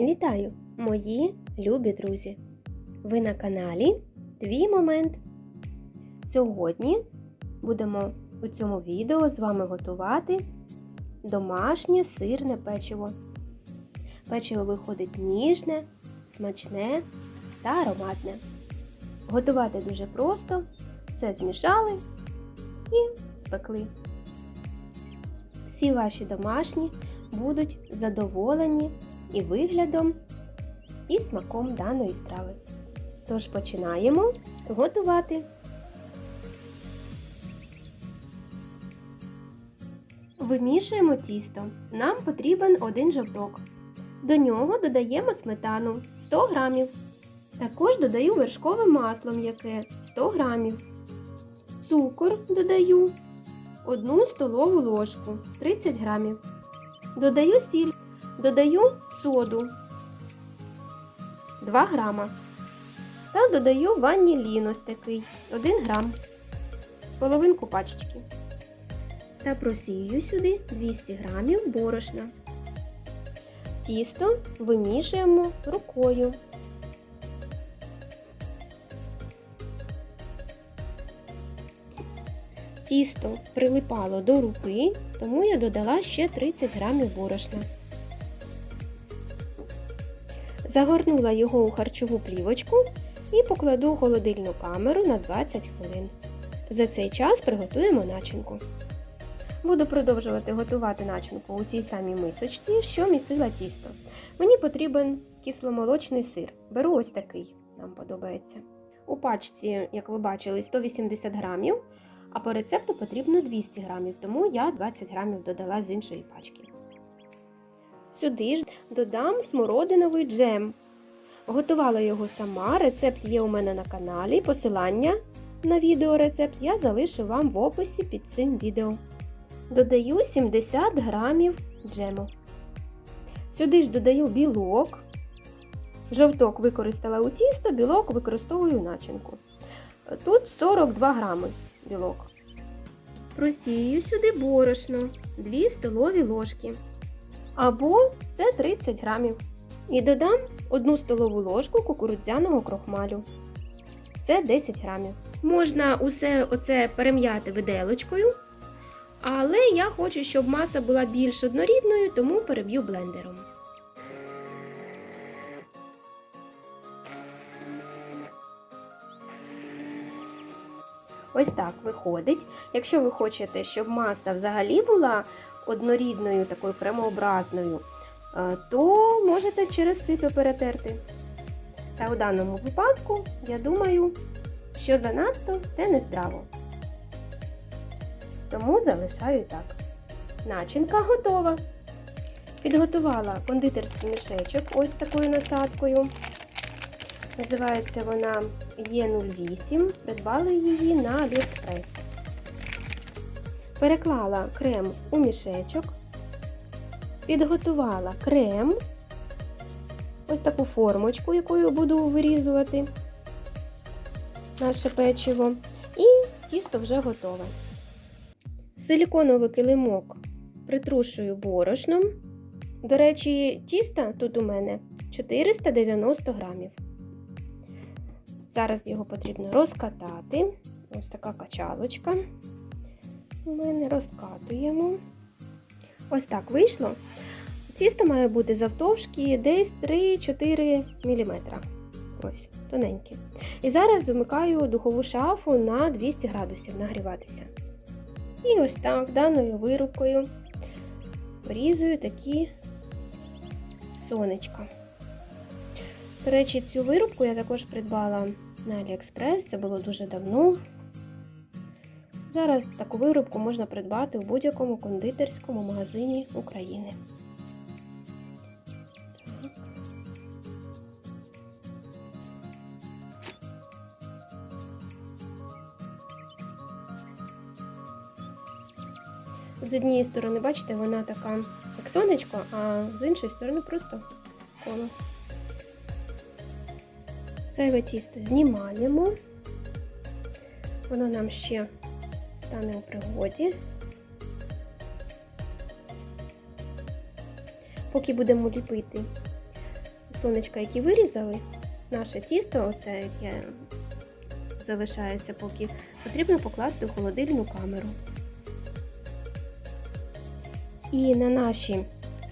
Вітаю, мої любі друзі! Ви на каналі Твій Момент. Сьогодні будемо у цьому відео з вами готувати домашнє сирне печиво. Печиво виходить ніжне, смачне та ароматне. Готувати дуже просто, все змішали і спекли. Всі ваші домашні будуть задоволені і виглядом, і смаком даної страви. Тож починаємо готувати. Вимішуємо тісто. Нам потрібен один жовток. До нього додаємо сметану 100 грамів. Також додаю вершкове масло м'яке 100 грамів. Цукор додаю 1 столову ложку 30 грамів. Додаю сіль. Додаю соду 2 грама. Та додаю ванілін ось такий 1 грам. Половинку пачечки. Та просію сюди 200 грамів борошна. Тісто вимішуємо рукою. Тісто прилипало до руки, тому я додала ще 30 грамів борошна. Загорнула його у харчову плівочку і покладу у холодильну камеру на 20 хвилин. За цей час приготуємо начинку. Буду продовжувати готувати начинку у цій самій мисочці, що місила тісто. Мені потрібен кисломолочний сир. Беру ось такий, нам подобається. У пачці, як ви бачили, 180 грамів, а по рецепту потрібно 200 грамів, тому я 20 грамів додала з іншої пачки. Сюди ж додам смородиновий джем. Готувала його сама, рецепт є у мене на каналі. Посилання на відеорецепт я залишу вам в описі під цим відео. Додаю 70 грамів джему. Сюди ж додаю білок. Жовток використала у тісто, білок використовую начинку. Тут 42 грами білок. Просію сюди борошно 2 столові ложки. Або це 30 грамів. І додам 1 столову ложку кукурудзяного крохмалю. Це 10 грамів. Можна усе оце перем'яти виделочкою. Але я хочу, щоб маса була більш однорідною, тому переб'ю блендером. Ось так виходить. Якщо ви хочете, щоб маса взагалі була однорідною, такою прямообразною, е, то можете через сито перетерти. Та у даному випадку, я думаю, що занадто те не здраво. Тому залишаю так. Начинка готова. Підготувала кондитерський мішечок ось такою насадкою. Називається вона Е08. Придбали її на Aliexpress. Переклала крем у мішечок. Підготувала крем. Ось таку формочку, якою буду вирізувати наше печиво. І тісто вже готове. Силіконовий килимок притрушую борошном. До речі, тіста тут у мене 490 грамів. Зараз його потрібно розкатати. Ось така качалочка. У мене розкатуємо. Ось так вийшло. Тісто має бути завтовшки десь 3-4 мм. Ось, тоненьке. І зараз вмикаю духову шафу на 200 градусів нагріватися. І ось так даною вирубкою порізую такі сонечка. До речі, цю вирубку я також придбала на Aliexpress, це було дуже давно. Зараз таку вирубку можна придбати в будь-якому кондитерському магазині України. З однієї сторони, бачите, вона така, як сонечко, а з іншої сторони просто коло. Зайве тісто знімаємо. Воно нам ще стане у пригоді. Поки будемо ліпити сонечка, які вирізали, наше тісто, оце яке залишається поки, потрібно покласти в холодильну камеру. І на наші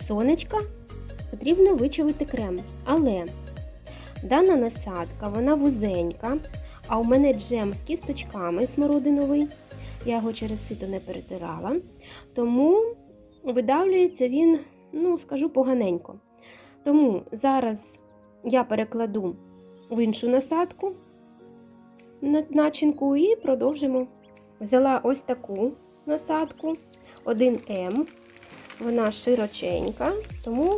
сонечка потрібно вичавити крем. Але дана насадка, вона вузенька, а у мене джем з кісточками смородиновий. Я його через сито не перетирала, тому видавлюється він, ну, скажу, поганенько. Тому зараз я перекладу в іншу насадку на- начинку і продовжимо. Взяла ось таку насадку 1М. Вона широченька, тому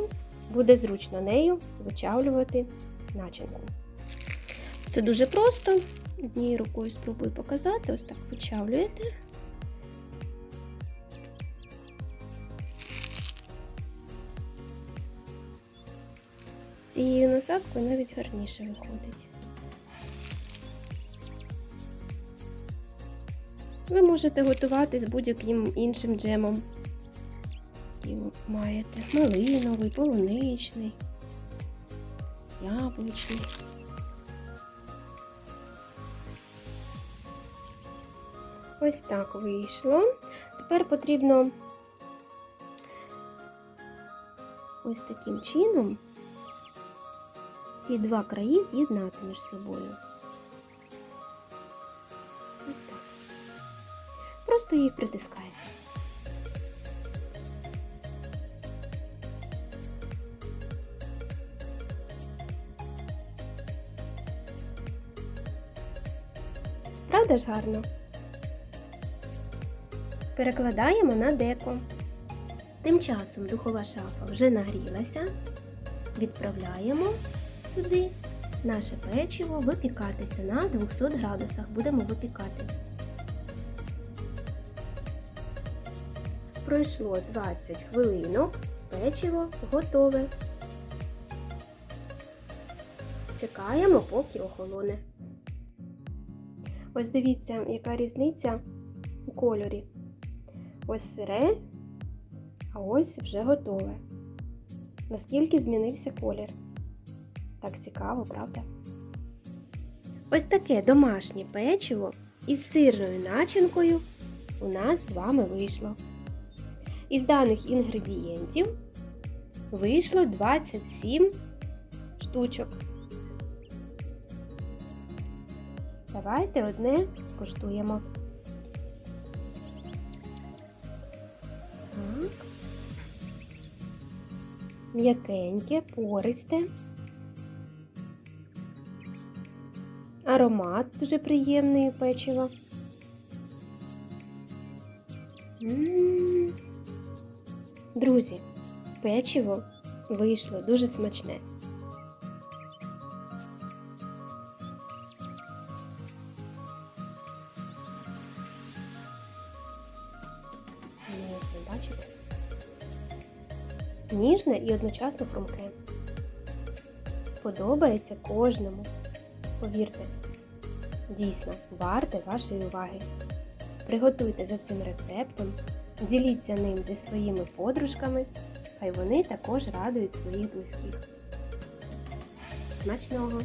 буде зручно нею вичавлювати начинку. Це дуже просто. Однією рукою спробую показати. Ось так вичавлюєте. Цією насадкою навіть гарніше виходить. Ви можете готувати з будь-яким іншим джемом. І маєте малиновий, полуничний, яблучний. Ось так вийшло. Тепер потрібно ось таким чином ці два краї з'єднати між собою. Ось так. Просто їх притискаєте. Правда ж гарно? Перекладаємо на деко. Тим часом духова шафа вже нагрілася. Відправляємо сюди наше печиво випікатися на 200 градусах. Будемо випікати. Пройшло 20 хвилинок, печиво готове. Чекаємо, поки охолоне. Ось дивіться, яка різниця у кольорі. Ось сире, а ось вже готове. Наскільки змінився колір. Так цікаво, правда? Ось таке домашнє печиво із сирною начинкою у нас з вами вийшло. Із даних інгредієнтів вийшло 27 штучок. Давайте одне скуштуємо. М'якеньке, пористе. Аромат дуже приємний у печива. Друзі, печиво вийшло дуже смачне. Ніжне, бачите? Ніжне і одночасно хрумке. Сподобається кожному. Повірте, дійсно варте вашої уваги. Приготуйте за цим рецептом, діліться ним зі своїми подружками, хай вони також радують своїх близьких. Смачного!